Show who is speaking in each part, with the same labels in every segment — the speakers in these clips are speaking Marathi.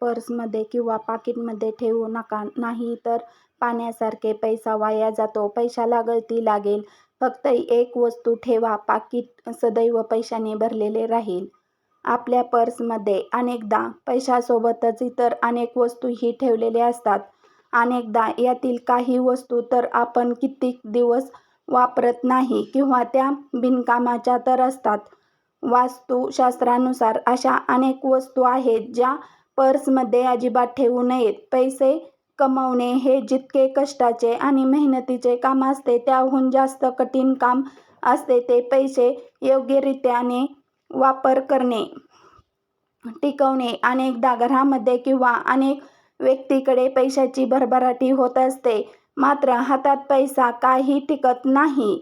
Speaker 1: पर्समध्ये किंवा पाकिटमध्ये ठेवू नका नाही तर पाण्यासारखे पैसा वाया जातो. पैशाला गळती लागेल. फक्त एक वस्तू ठेवा पाकिट सदैव पैशाने भरलेले राहील. आपल्या पर्समध्ये अनेकदा पैशासोबतच इतर अनेक वस्तूही ठेवलेल्या असतात. अनेकदा यातील काही वस्तू तर आपण कित्येक दिवस वापरत नाही किंवा त्या बिनकामाच्या तर असतात. वास्तुशास्त्रानुसार अशा अनेक वस्तू आहेत ज्या पर्समध्ये अजिबात ठेवू नयेत. पैसे कमवणे हे जितके कष्टाचे आणि मेहनतीचे काम असते त्याहून जास्त कठीण काम असते ते पैसे योग्यरित्याने वापर करणे टिकवणे. अनेकदा घरामध्ये किंवा अनेक व्यक्तीकडे पैशाची भरभराटी होत असते. मात्र हातात पैसा काही टिकत नाही.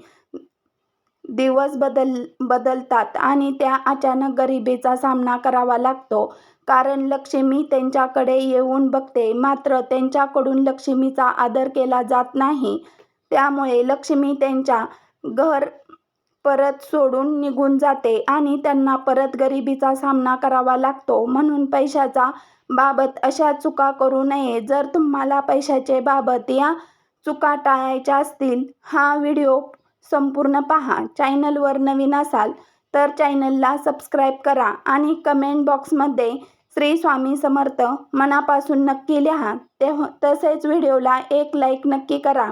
Speaker 1: दिवस बदल बदलतात आणि त्या अचानक गरिबीचा सामना करावा लागतो. कारण लक्ष्मी त्यांच्याकडे येऊन बघते मात्र त्यांच्याकडून लक्ष्मीचा आदर केला जात नाही. त्यामुळे लक्ष्मी त्यांच्या घर परत सोडून निघून जाते आणि त्यांना परत गरिबीचा सामना करावा लागतो. म्हणून पैशाचा बाबत अशा चुका करू नये. जर तुम्हाला पैशाचे बाबत या चुका टाळायच्या असतील हा व्हिडिओ संपूर्ण पहा. चॅनलवर नवीन असाल तर चॅनलला सबस्क्राईब करा आणि कमेंट बॉक्समध्ये श्री स्वामी समर्थ मनापासून नक्की लिहा. ते तसेच व्हिडिओला एक लाईक नक्की करा.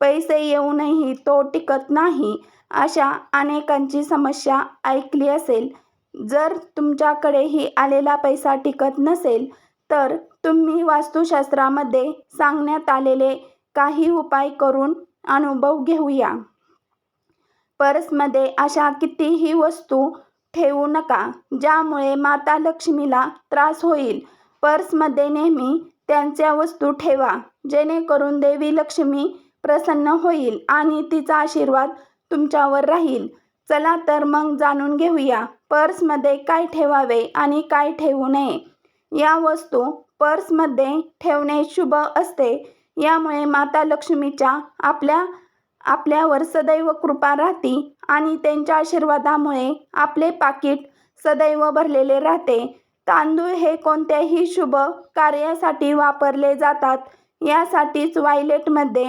Speaker 1: पैसे येऊनही तो टिकत नाही अशा अनेकांची समस्या ऐकली असेल. जर तुमच्याकडेही आलेला पैसा टिकत नसेल तर तुम्ही वास्तुशास्त्रामध्ये सांगण्यात आलेले काही उपाय करून अनुभव घेऊया. पर्समध्ये अशा कितीही वस्तू ठेवू नका ज्यामुळे माता लक्ष्मीला त्रास होईल. पर्समध्ये नेहमी त्यांच्या वस्तू ठेवा जेणेकरून देवी लक्ष्मी प्रसन्न होईल आणि तिचा आशीर्वाद तुमच्यावर राहील. चला तर मग जाणून घेऊया पर्समध्ये काय ठेवावे आणि काय ठेवू नये. या वस्तू पर्समध्ये ठेवणे शुभ असते यामुळे माता लक्ष्मीच्या आपल्या आपल्यावर सदैव कृपा राहते आणि त्यांच्या आशीर्वादामुळे आपले पाकिट सदैव भरलेले राहते. तांदूळ हे कोणत्याही शुभ कार्यासाठी वापरले जातात. यासाठीच वायलेटमध्ये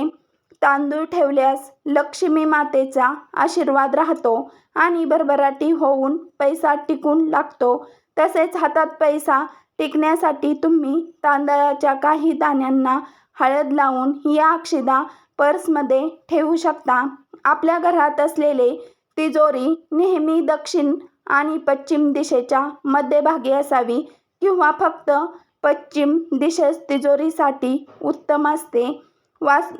Speaker 1: तांदूळ ठेवल्यास लक्ष्मी मातेचा आशीर्वाद राहतो आणि भरभराटी होऊन पैसा टिकून लागतो. तसेच हातात पैसा टिकण्यासाठी तुम्ही तांदळाच्या काही दाण्यांना हळद लावून या अक्षिदा पर्समध्ये ठेवू शकता. आपल्या घरात असलेले तिजोरी नेहमी दक्षिण आणि पश्चिम दिशेच्या मध्यभागी असावी किंवा फक्त पश्चिम दिशेस तिजोरीसाठी उत्तम असते. वास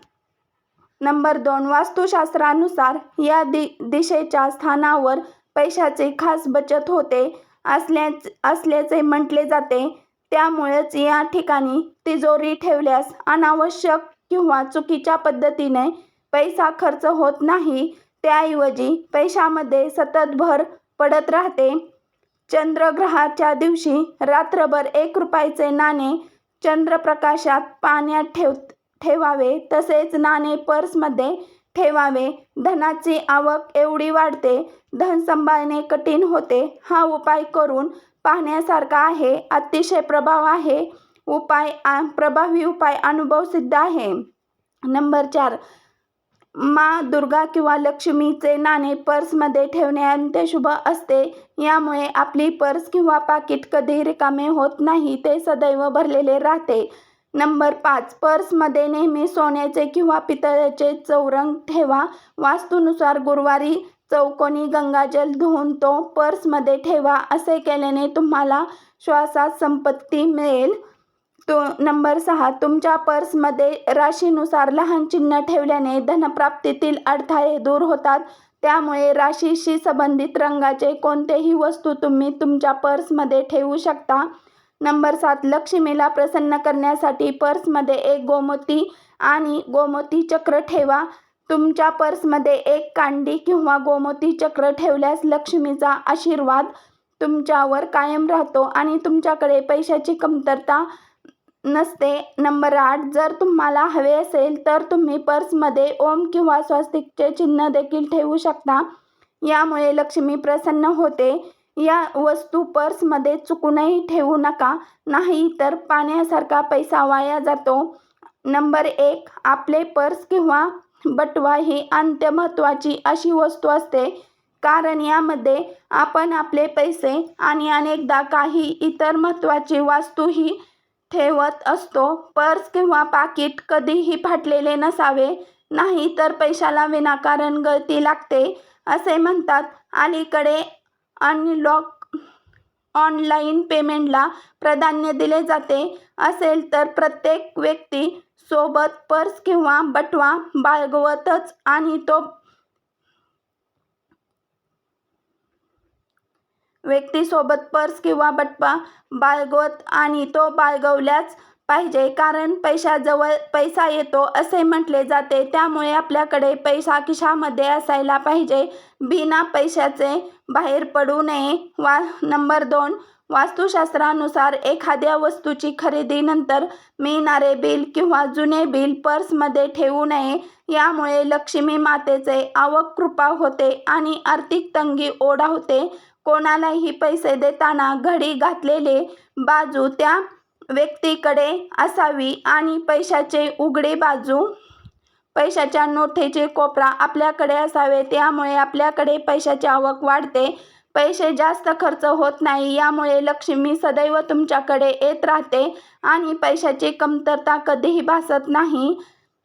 Speaker 1: नंबर दोन वास्तुशास्त्रानुसार या दि दिशेच्या स्थानावर पैशाची खास बचत होते असल्याच असल्याचे म्हटले जाते. त्यामुळेच या ठिकाणी तिजोरी ठेवल्यास अनावश्यक किंवा चुकीच्या पद्धतीने पैसा खर्च होत नाही त्याऐवजी पैशामध्ये सतत भर पडत राहते. चंद्रग्रहाच्या दिवशी रात्रभर एक रुपयाचे नाणे चंद्रप्रकाशात पाण्यात ठेव ठेवावे तसेच नाणे पर्समध्ये ठेवावे. धनाची आवक एवढी वाढते धन सांभाळणे कठीण होते. हा उपाय करून पाहण्यासारखा आहे अतिशय प्रभाव आहे. उपाय प्रभावी उपाय अनुभव सिद्ध आहे. नंबर चार मा दुर्गा किंवा लक्ष्मीचे नाणे पर्समध्ये ठेवणे अंत्य शुभ असते. यामुळे आपली पर्स किंवा पाकिट कधी रिकामे होत नाही ते सदैव भरलेले राहते. नंबर पाच पर्समध्ये नेहमी सोन्याचे किंवा पितळ्याचे चौरंग ठेवा. वास्तूनुसार गुरुवारी चौकोनी गंगाजल धुवून तो पर्समध्ये ठेवा. असे केल्याने तुम्हाला श्वासात संपत्ती मिळेल. तो नंबर सहा तुमच्या पर्समध्ये राशीनुसार लहान चिन्ह ठेवल्याने धनप्राप्तीतील अडथळे दूर होतात. त्यामुळे राशीशी संबंधित रंगाचे कोणतेही वस्तू तुम्ही तुमच्या पर्समध्ये ठेवू शकता. नंबर सात लक्ष्मीला प्रसन्न करण्यासाठी पर्समध्ये एक गोमती आणि गोमती चक्र ठेवा. तुमच्या पर्समध्ये एक कांडी किंवा गोमती चक्र ठेवल्यास लक्ष्मीचा आशीर्वाद तुमच्यावर कायम राहतो आणि तुमच्याकडे पैशाची कमतरता नसते. नंबर आठ जर तुम्हाला हवे असेल तर तुम्ही पर्समध्ये ओम किंवा स्वस्तिकचे चिन्ह देखील ठेवू शकता. यामुळे लक्ष्मी प्रसन्न होते. या वस्तू पर्समध्ये चुकूनही ठेवू नका. नाही तर पाण्यासारखा पैसा वाया जातो. नंबर एक आपले पर्स किंवा बटवा ही अंत्यमहत्वाची अशी वस्तू असते. कारण यामध्ये आपण आपले पैसे आणि अनेकदा काही इतर महत्त्वाची वास्तूही ठेवत असतो. पर्स किंवा पाकिट कधीही फाटलेले नसावे. नाही तर पैशाला विनाकारण गळती लागते असे म्हणतात. अलीकडे अनलॉक ऑनलाईन पेमेंटला प्राधान्य दिले जाते. असेल तर प्रत्येक व्यक्ती सोबत पर्स किंवा बटवा बाळगवतच आणि तो व्यक्तीसोबत पर्स किंवा बटवा बाळगवत आणि तो बाळगवल्याच पाहिजे कारण पैशाजवळ पैसा येतो असे म्हटले जाते. त्यामुळे आपल्याकडे पैसा खिशामध्ये असायला पाहिजे. बिना पैशाचे बाहेर पडू नये. वा नंबर दोन वास्तुशास्त्रानुसार एखाद्या वस्तूची खरेदीनंतर मिळणारे बिल किंवा जुने बिल पर्समध्ये ठेवू नये. यामुळे लक्ष्मी मातेचे आवक कृपा होते आणि आर्थिक तंगी ओढा होते. कोणालाही पैसे देताना घडी घातलेले बाजू त्या व्यक्तीकडे असावी आणि पैशाचे उघडे बाजू पैशाच्या नोटेचे कोपरा आपल्याकडे असावे. त्यामुळे आपल्याकडे पैशाची आवक वाढते. पैसे जास्त खर्च होत नाही. यामुळे लक्ष्मी सदैव तुमच्याकडे येत राहते आणि पैशाची कमतरता कधीही भासत नाही.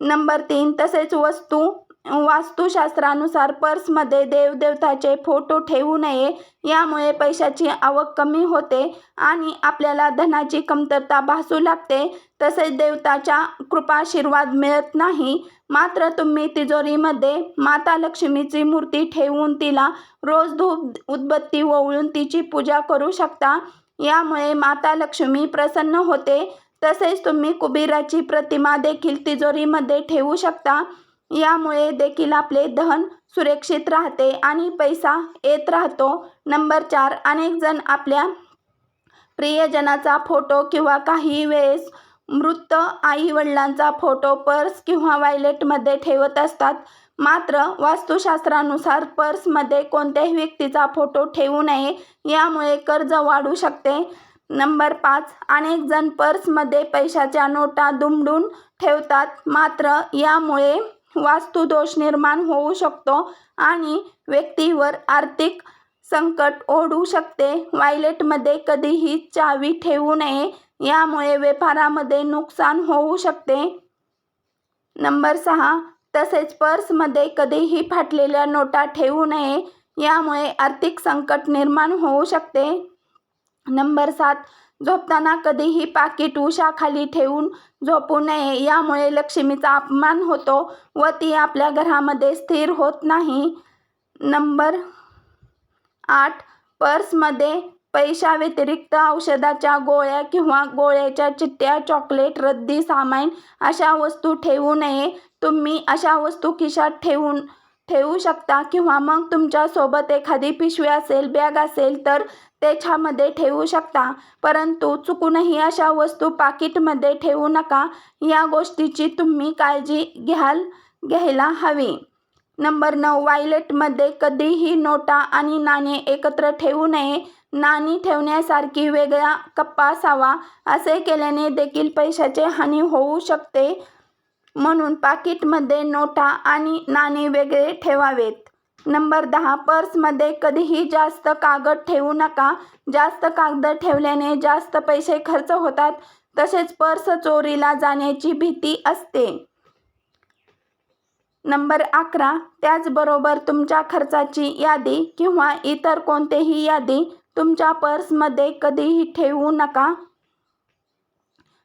Speaker 1: नंबर तीन तसेच वस्तू वास्तुशास्त्रानुसार पर्समध्ये देवदेवताचे फोटो ठेवू नये यामुळे पैशाची आवक कमी होते आणि आपल्याला धनाची कमतरता भासू लागते. तसेच देवताच्या कृपाशीर्वाद मिळत नाही. मात्र तुम्ही तिजोरीमध्ये माता लक्ष्मीची मूर्ती ठेवून तिला रोज धूप उदबत्ती ओवळून तिची पूजा करू शकता. यामुळे माता लक्ष्मी प्रसन्न होते. तसेच तुम्ही कुबेराची प्रतिमा देखील तिजोरीमध्ये ठेवू शकता. यामुळे देखील आपले धन सुरक्षित राहते आणि पैसा येत राहतो. नंबर चार अनेक जण आपल्या प्रियजनाचा फोटो किंवा काही वेळेस मृत आई वडिलांचा फोटो पर्स किंवा वायलेटमध्ये ठेवत असतात. मात्र वास्तुशास्त्रानुसार पर्समध्ये कोणत्याही व्यक्तीचा फोटो ठेवू नये यामुळे कर्ज वाढू शकते. नंबर पाच अनेक जण पर्समध्ये पैशाच्या नोटा दुमडून ठेवतात. मात्र यामुळे वास्तुदोष निर्माण होऊ शकतो आणि व्यक्तीवर आर्थिक संकट ओढू शकते. वायलेटमध्ये कधीही चावी ठेवू नये यामुळे व्यापारामध्ये नुकसान होऊ शकते. नंबर सहा तसेच पर्समध्ये कधीही फाटलेल्या नोटा ठेवू नये यामुळे आर्थिक संकट निर्माण होऊ शकते. नंबर सात झोपताना कधीही पाकिट उशाखाली ठेवून झोपू नये यामुळे लक्ष्मीचा अपमान होतो व ती आपल्या घरामध्ये स्थिर होत नाही. नंबर आठ पर्समध्ये पैशाव्यतिरिक्त औषधाच्या गोळ्या किंवा गोळ्याच्या चिट्ट्या चॉकलेट रद्दी सामान अशा वस्तू ठेवू नये. तुम्ही अशा वस्तू खिशात ठेवून ठेवू शकता किंवा मग तुमच्यासोबत एखादी पिशवी असेल बॅग असेल तर त्याच्यामध्ये ठेवू शकता. परंतु चुकूनही अशा वस्तू पाकिटमध्ये ठेवू नका. या गोष्टीची तुम्ही काळजी घ्याल घ्यायला हवी. नंबर नऊ वायलेटमध्ये कधीही नोटा आणि नाणे एकत्र ठेवू नये. नाणी ठेवण्यासारखी वेगळा कप्पा असावा. असे केल्याने देखील पैशाची हानी होऊ शकते. म्हणून पाकिटमध्ये नोटा आणि नाणी वेगळे ठेवावेत. नंबर दहा पर्समध्ये कधीही जास्त कागद ठेवू नका. जास्त कागद ठेवल्याने जास्त पैसे खर्च होतात तसेच पर्स चोरीला जाण्याची भीती असते. नंबर अकरा त्याचबरोबर तुमच्या खर्चाची यादी किंवा इतर कोणतेही यादी तुमच्या पर्समध्ये कधीही ठेवू नका.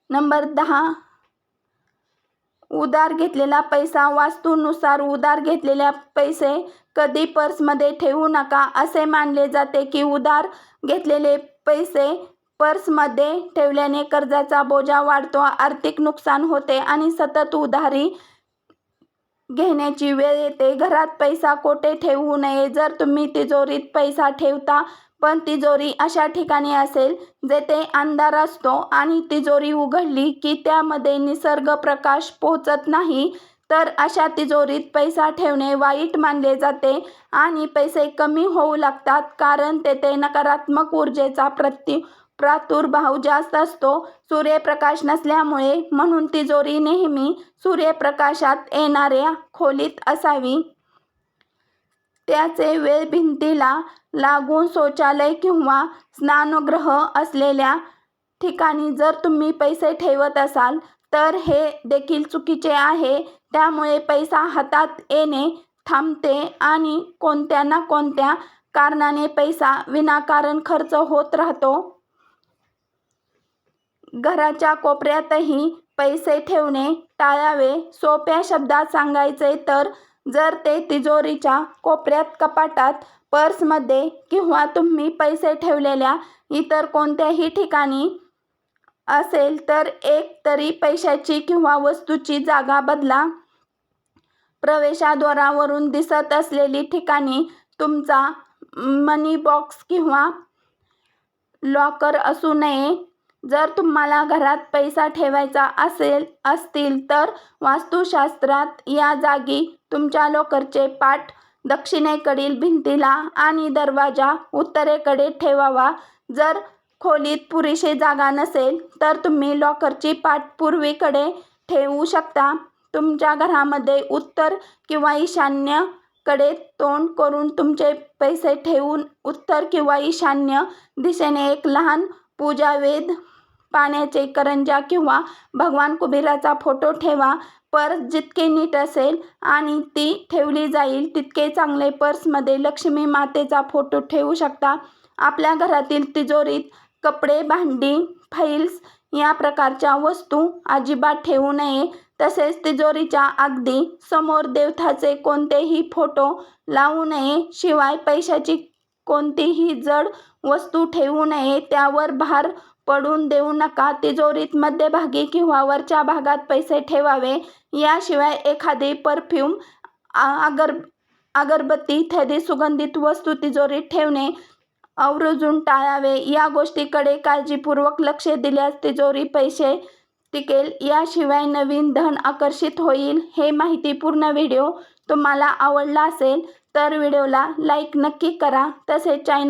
Speaker 1: नंबर दहा उधार घेतलेला पैसा वास्तूनुसार उधार घेतलेले पैसे कधी पर्समध्ये ठेवू नका असे मानले जाते की उधार घेतलेले पैसे पर्समध्ये ठेवल्याने कर्जाचा बोजा वाढतो आर्थिक नुकसान होते आणि सतत उधारी घेण्याची वेळ येते. घरात पैसा कोठे ठेवू नये? जर तुम्ही तिजोरीत पैसा ठेवता पण तिजोरी अशा ठिकाणी असेल जेथे अंधार असतो आणि तिजोरी उघडली की त्यामध्ये निसर्ग प्रकाश पोहोचत नाही तर अशा तिजोरीत पैसा ठेवणे वाईट मानले जाते आणि पैसे कमी होऊ लागतात कारण तेथे नकारात्मक ऊर्जेचा प्रति प्रादुर्भाव जास्त असतो. सूर्यप्रकाश नसल्यामुळे म्हणून तिजोरी नेहमी सूर्यप्रकाशात येणाऱ्या खोलीत असावी. त्याचे वेळ भिंतीला लागून शौचालय किंवा स्नानगृह असलेल्या ठिकाणी जर तुम्ही पैसे ठेवत असाल तर हे देखील चुकीचे आहे. त्यामुळे पैसा हातात येणे थांबते आणि कोणत्या ना कोणत्या कारणाने पैसा विनाकारण खर्च होत राहतो. घराच्या कोपऱ्यातही पैसे ठेवणे टाळावे. सोप्या शब्दात सांगायचे तर जर ते तिजोरीच्या कोपऱ्यात कपाटात पर्समध्ये किंवा तुम्ही पैसे ठेवलेल्या इतर कोणत्याही ठिकाणी असेल तर एक तरी पैशाची किंवा वस्तूची जागा बदला. प्रवेशद्वारावरून दिसत असलेली ठिकाणी तुमचा मनी बॉक्स किंवा लॉकर असू नये. जर तुम्हाला घरात पैसा ठेवायचा असेल असतील तर वास्तुशास्त्रात या जागी तुमच्या लॉकरचे पाठ दक्षिणेकडील भिंतीला आणि दरवाजा उत्तरेकडे ठेवावा. जर खोलीत पुरेशी जागा नसेल तर तुम्ही लॉकरची पाठ पूर्वीकडे ठेवू शकता. तुमच्या घरामध्ये उत्तर किंवा ईशान्यकडे तोंड करून तुमचे पैसे ठेवून उत्तर किंवा ईशान्य दिशेने एक लहान पूजावेद पाण्याचे करंज्या किंवा भगवान कुबेराचा फोटो ठेवा. पर्स जितके नीट असेल आणि ती ठेवली जाईल तितके चांगले पर्समध्ये लक्ष्मी मातेचा फोटो ठेवू शकता. आपल्या घरातील तिजोरीत कपडे भांडी फाईल्स या प्रकारच्या वस्तू अजिबात ठेवू नये. तसेच तिजोरीच्या अगदी समोर देवताचे कोणतेही फोटो लावू नये. शिवाय पैशाची कोणतीही जड वस्तू ठेवू नये. त्यावर भार पडून देऊ नका. तिजोरीत मध्यभागी किंवा वरच्या भागात पैसे ठेवावे. याशिवाय एखादी परफ्यूम अगर अगरबत्ती इत्यादी सुगंधित वस्तू तिजोरीत ठेवणे आवर्जून टाळावे. या गोष्टीकडे काळजीपूर्वक लक्ष दिल्यास तिजोरी पैसे टिकेल. याशिवाय नवीन धन आकर्षित होईल. हे माहितीपूर्ण व्हिडिओ तुम्हाला आवडला असेल तर व्हिडिओला लाईक नक्की करा. तसेच चॅनल